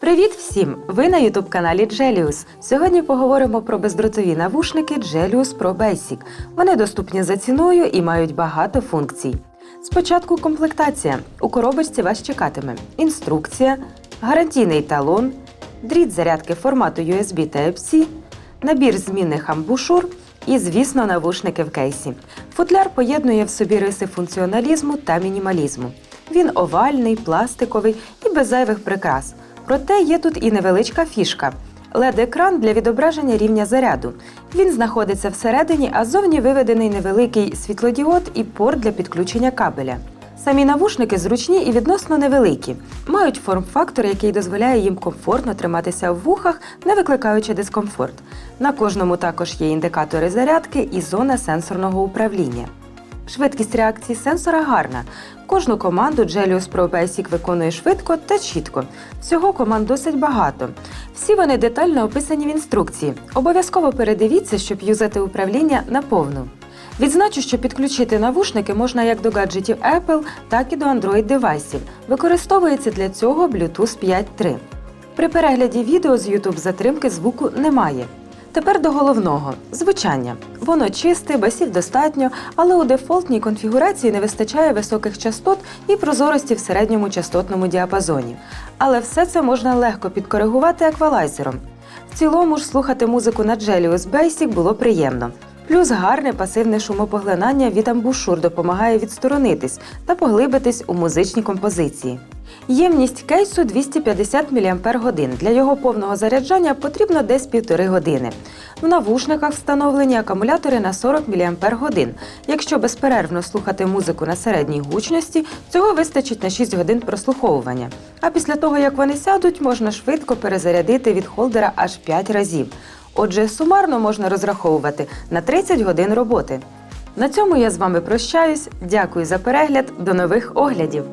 Привіт всім! Ви на youtube каналі Джеліус. Сьогодні поговоримо про бездротові навушники Jelius Pro Basic. Вони доступні за ціною і мають багато функцій. Спочатку комплектація. У коробочці вас чекатиме інструкція, гарантійний талон, дріт зарядки формату USB Type-C, набір змінних амбушур і, звісно, навушники в кейсі. Футляр поєднує в собі риси функціоналізму та мінімалізму. Він овальний, пластиковий і без зайвих прикрас. Проте є тут і невеличка фішка. LED-екран для відображення рівня заряду. Він знаходиться всередині, а зовні виведений невеликий світлодіод і порт для підключення кабеля. Самі навушники зручні і відносно невеликі, мають форм-фактор, який дозволяє їм комфортно триматися в вухах, не викликаючи дискомфорт. На кожному також є індикатори зарядки і зона сенсорного управління. Швидкість реакції сенсора гарна. Кожну команду Jelius Pro Basic виконує швидко та чітко. Всього команд досить багато. Всі вони детально описані в інструкції. Обов'язково передивіться, щоб юзати управління наповну. Відзначу, що підключити навушники можна як до гаджетів Apple, так і до Android девайсів. Використовується для цього Bluetooth 5.3. При перегляді відео з YouTube затримки звуку немає. Тепер до головного звучання. Воно чисте, басів достатньо, але у дефолтній конфігурації не вистачає високих частот і прозорості в середньому частотному діапазоні. Але все це можна легко підкоригувати еквалайзером. В цілому ж слухати музику на Джеліус Basic було приємно. Плюс гарне пасивне шумопоглинання від амбушур допомагає відсторонитись та поглибитись у музичні композиції. Ємність кейсу 250 мАч. Для його повного заряджання потрібно десь півтори години. В навушниках встановлені акумулятори на 40 мАч. Якщо безперервно слухати музику на середній гучності, цього вистачить на 6 годин прослуховування. А після того, як вони сядуть, можна швидко перезарядити від холдера аж 5 разів. Отже, сумарно можна розраховувати на 30 годин роботи. На цьому я з вами прощаюсь. Дякую за перегляд. До нових оглядів!